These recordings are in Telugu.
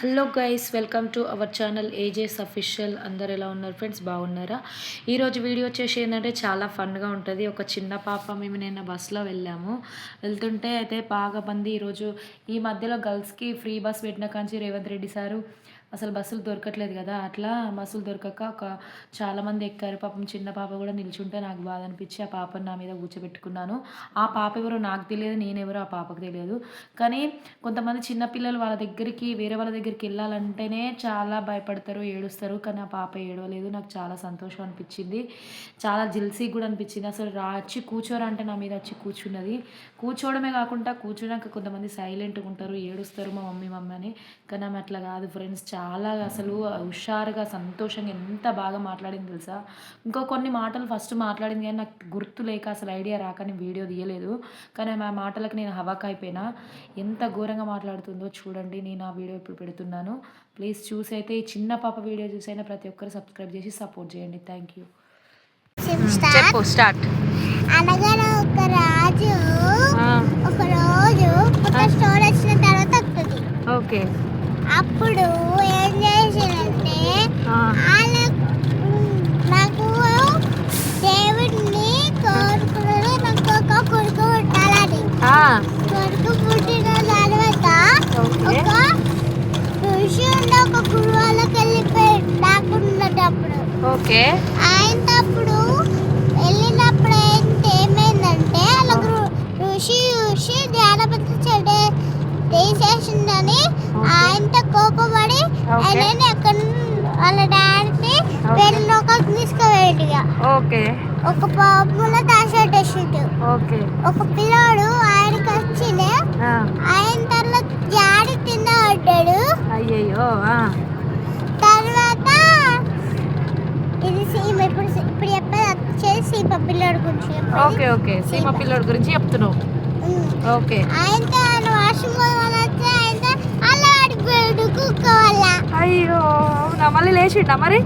Hello guys welcome to our channel AJ's official. అందరు ఎలా ఉన్నారు ఫ్రెండ్స్? బాగున్నారా? ఈరోజు వీడియో వచ్చేసి ఏంటంటే చాలా ఫన్గా ఉంటుంది. ఒక చిన్న పాప మేము నిన్న బస్సులో వెళ్ళాము. వెళ్తుంటే అయితే బాగా మంది ఈరోజు ఈ మధ్యలో గర్ల్స్కి ఫ్రీ బస్ పెట్టిన కాంచి రేవంత్ రెడ్డి సారు అసలు బస్సులు దొరకట్లేదు కదా. అట్లా బస్సులు దొరకక ఒక చాలామంది ఎక్కారు. పాపం చిన్న పాప కూడా నిల్చుంటే నాకు బాధ అనిపించి ఆ పాపను నా మీద కూర్చోబెట్టుకున్నాను. ఆ పాప ఎవరో నాకు తెలియదు నేనెవరో ఆ పాపకు తెలియదు. కానీ కొంతమంది చిన్నపిల్లలు వాళ్ళ దగ్గరికి వేరే వాళ్ళ దగ్గరికి వెళ్ళాలంటేనే చాలా భయపడతారు ఏడుస్తారు. కానీ ఆ పాప ఏడవలేదు. నాకు చాలా సంతోషం అనిపించింది. చాలా జిల్సీ కూడా అనిపించింది. అసలు రా వచ్చి కూర్చోరా అంటే నా మీద వచ్చి కూర్చున్నది. కూర్చోవడమే కాకుండా కూర్చున్నాక కొంతమంది సైలెంట్గా ఉంటారు ఏడుస్తారు మా మమ్మీ మమ్మీ అని. కానీ ఆమె అట్లా కాదు ఫ్రెండ్స్. చాలా అసలు హుషారుగా సంతోషంగా ఎంత బాగా మాట్లాడింది తెలుసా? ఇంకో కొన్ని మాటలు ఫస్ట్ మాట్లాడింది కానీ నాకు గుర్తు లేక అసలు ఐడియా రాక నేను వీడియో తీయలేదు. కానీ ఆ మాటలకు నేను హవాక్ అయిపోయినా. ఎంత ఘోరంగా మాట్లాడుతుందో చూడండి నేను ఆ వీడియో ఇప్పుడు పెడుతున్నాను. ప్లీజ్ చూసి అయితే ఈ చిన్న పాప వీడియో చూసైనా ప్రతి ఒక్కరు సబ్స్క్రైబ్ చేసి సపోర్ట్ చేయండి. Thank you. చెప్పు స్టార్ట్. అనగా ఒక రాజు ఒక రోజు కొత్త స్టోర్ వచ్చిన తర్వాత వస్తుంది. ఓకే. అప్పుడు ఏం చేసిందంటే వాళ్ళ నాకు దేవుడిని కోరుకున్నాడు నాకు ఒక కొడుకు పుట్టాలని కొడుకు పుట్టిన తర్వాత ఓకే ఒక ఋషి ఉండి ఒక గురువాలకు వెళ్ళిపోయాడు నాకున్నప్పుడు ఓకే. అయినప్పుడు వెళ్ళినప్పుడు ఏమైందంటే వాళ్ళ గురు- ఋషి ఋషి ధ్యానపతి చెడు తీసేసిందని ఆయనతో కోపపడి. ఆయన అక్కడ వాళ్ళ డాడీని వేరే లోకాలకు ఇక. ఓకే. ఒక పాపముల దాచేటేసిండు ఓకే. ఒక పిల్లోడు ఆయనకి వచ్చింది ఆయన తర్వాత జాడి తిన్నబడ్డాడు అయ్యయ్యో తర్వాత ఇది సీమ ఇప్పుడు ఇప్పుడు చెప్పేది వచ్చేది సీమ పిల్లోడు గురించి. Okay okay. సీమ పిల్లోడి గురించి చెప్తున్నావు. ఓకే. ఆయనతో ఆయన వాషింగ్ వస్తే ఆయనతో అలా ఆడిపోయాడు కుక్క వల్ల అయ్యో అవునా? మళ్ళీ లేచిండా మరి?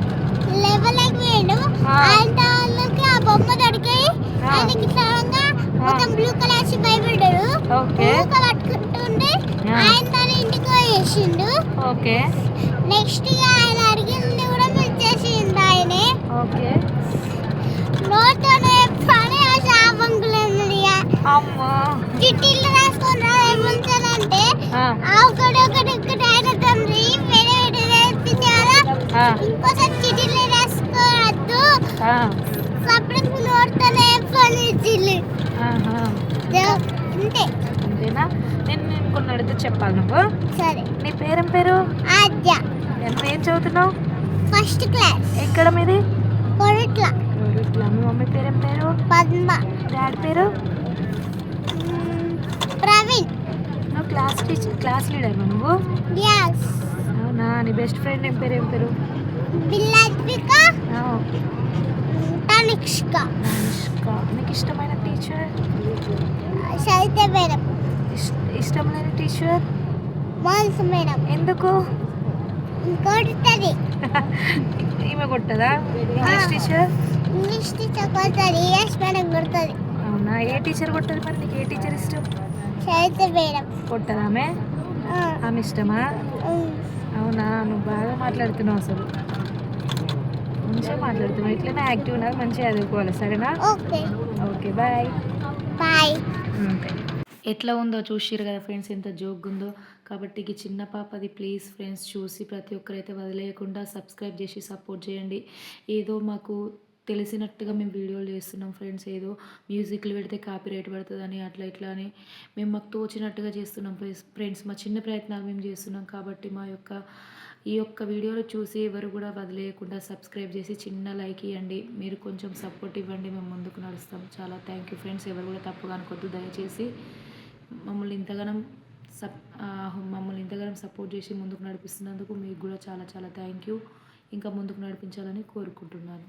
లేవలేకపోయాడు. ఆయనతో వాళ్ళకి ఆ బొమ్మ దొరికి ఆ. ఆయనకి సడన్గా మొత్తం బ్లూ కలర్ వచ్చి భయపడ్డాడు ఓకే పట్టుకుంటుండే. ఆయన తన ఇంటికి పోయేసిండు. ఓకే. నెక్స్ట్ ఆయన అడిగింది కూడా పిలిచేసిండు ఆయనే. ఓకే. చిట్టీలు రాసుకొని రా ఏమంటారంటే ఒకటి ఒకటి ఆయన తండ్రి వేరే వేరే ఆ, ఇంకోసారి చిట్టీలు రాసుకోవద్దు. సపరేట్ నోట్తోనే ఆహా. అంతే. అంతేనా? నేను నేను కొన్ని అడిగితే చెప్పాలి నువ్వు. సరే. నీ పేరేం పేరు? ఆద్య. ఎంత ఏం చదువుతున్నావు? First class. ఎక్కడ మీది? కొరట్ల. ఇట్లా మీ మమ్మీ పేరేం పేరు? పద్మ. డాడీ పేరు మ్మ్, ప్రవీణ్ నువ్వు క్లాస్ టీచర్ క్లాస్ లీడర్ నువ్వు? అవునా? నీ బెస్ట్ ఫ్రెండ్ ఏం పేరు ఏం పేరు? నీకు ఇష్టమైన టీచర్? సరిత మేడం. ఇష్టం లేని టీచర్? Malls madam. ఎందుకు? కొడుతుంది. ఈమె కొట్టదా ఇంగ్లీష్ టీచర్? ఇంగ్లీష్ టీచర్ కొడుతుంది ఎస్ మేడం కొడుతుంది. అవునా? ఏ టీచర్ కొట్టదు మరి? నీకు ఏ టీచర్ ఇష్టం? కొట్టదా ఆమె? ఇష్టమా? అవునా నువ్వు బాగా మాట్లాడుతున్నావు అసలు. మంచిగా మాట్లాడుతున్నావు. ఇట్లనే యాక్టివ్ ఉన్నారు మంచిగా చదువుకోవాలి. సరేనా? ఓకే. Okay bye. బాయ్. ఎట్లా ఉందో చూసిరు కదా ఫ్రెండ్స్ ఎంత జోక్ ఉందో. కాబట్టి ఈ చిన్న పాపది ప్లీజ్ ఫ్రెండ్స్ చూసి ప్రతి ఒక్కరైతే వదిలేయకుండా సబ్స్క్రైబ్ చేసి సపోర్ట్ చేయండి. ఏదో మాకు తెలిసినట్టుగా మేము వీడియోలు చేస్తున్నాం ఫ్రెండ్స్. ఏదో మ్యూజిక్లు పెడితే కాపీ రైట్ పడుతుందని అట్లా ఇట్లా అని మేము మాకు తోచినట్టుగా చేస్తున్నాం ఫ్రెండ్స్. మా చిన్న ప్రయత్నాలు మేము చేస్తున్నాం కాబట్టి మా యొక్క ఈ యొక్క వీడియోలు చూసి ఎవరు కూడా వదిలేయకుండా సబ్స్క్రైబ్ చేసి చిన్న లైక్ ఇవ్వండి. మీరు కొంచెం సపోర్ట్ ఇవ్వండి. మేము ముందుకు నడుస్తాం. చాలా థ్యాంక్ యూ ఫ్రెండ్స్. ఎవరు కూడా తప్పుగా అనుకోద్దు. దయచేసి మమ్మల్ని ఇంతగానం సప్ మమ్మల్ని ఇంతగానం సపోర్ట్ చేసి ముందుకు నడిపిస్తున్నందుకు మీకు కూడా చాలా చాలా థ్యాంక్ యూ. ఇంకా ముందుకు నడిపించాలని కోరుకుంటున్నాను.